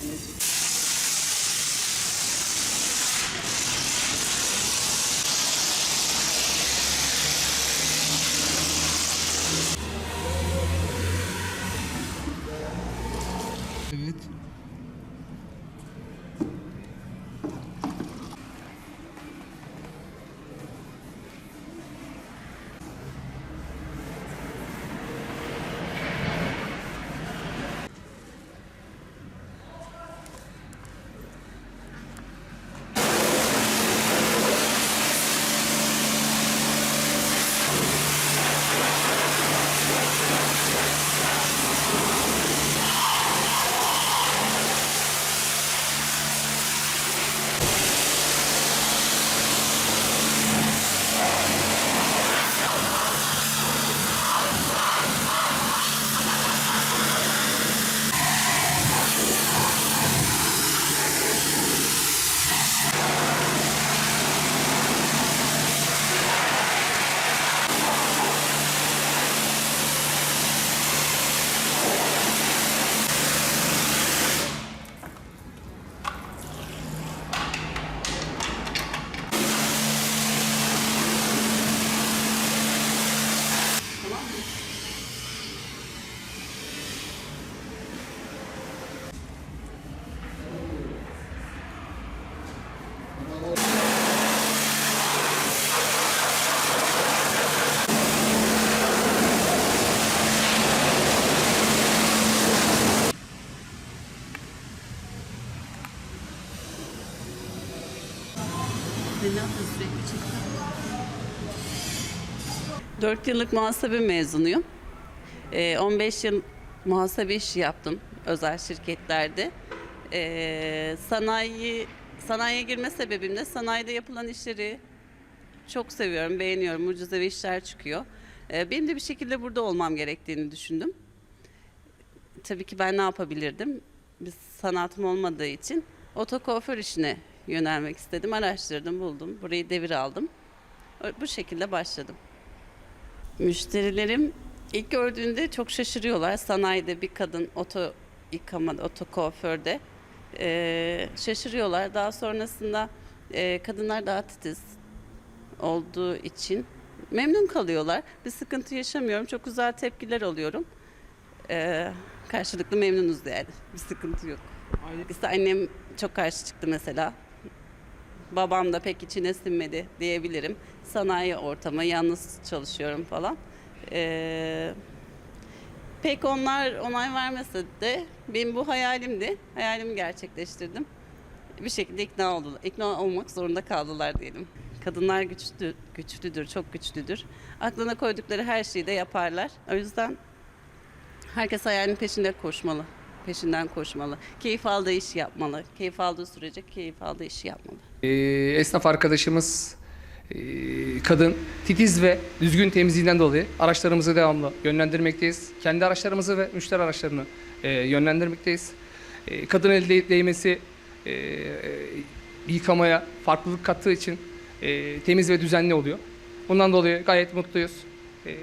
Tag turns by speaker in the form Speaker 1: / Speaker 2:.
Speaker 1: Thank you. Çekim?
Speaker 2: 4 yıllık muhasebe mezunuyum. Ee, 15 yıl muhasebe işi yaptım özel şirketlerde. Ee, sanayi sanayiye girme sebebim de sanayide yapılan işleri çok seviyorum, beğeniyorum. Mucizevi işler çıkıyor. Ee, benim de bir şekilde burada olmam gerektiğini düşündüm. Tabii ki ben ne yapabilirdim? Bir sanatım olmadığı için oto kuaför işine yönelmek istedim. Araştırdım, buldum. Burayı devir aldım. Bu şekilde başladım. Müşterilerim ilk gördüğünde çok şaşırıyorlar. Sanayide bir kadın oto yıkamada, oto kuaförde Ee, şaşırıyorlar. Daha sonrasında e, kadınlar daha titiz olduğu için memnun kalıyorlar. Bir sıkıntı yaşamıyorum. Çok güzel tepkiler alıyorum. Ee, karşılıklı memnunuz yani. Bir sıkıntı yok. İşte annem çok karşı çıktı mesela. Babam da pek içine sinmedi diyebilirim. Sanayi ortamı, yalnız çalışıyorum falan. Ee, pek onlar onay vermese de benim bu hayalimdi. Hayalimi gerçekleştirdim. Bir şekilde ikna oldular. İkna olmak zorunda kaldılar diyelim. Kadınlar güçlü, güçlüdür, çok güçlüdür. Aklına koydukları her şeyi de yaparlar. O yüzden herkes hayalinin peşinde koşmalı. Peşinden koşmalı. Keyif aldığı işi yapmalı. Keyif aldığı sürece keyif aldığı işi yapmalı.
Speaker 3: Ee, esnaf arkadaşımız e, kadın titiz ve düzgün temizliğinden dolayı araçlarımızı devamlı yönlendirmekteyiz. Kendi araçlarımızı ve müşteri araçlarını e, yönlendirmekteyiz. E, kadın el değ- değmesi e, yıkamaya farklılık kattığı için e, temiz ve düzenli oluyor. Bundan dolayı gayet mutluyuz. E,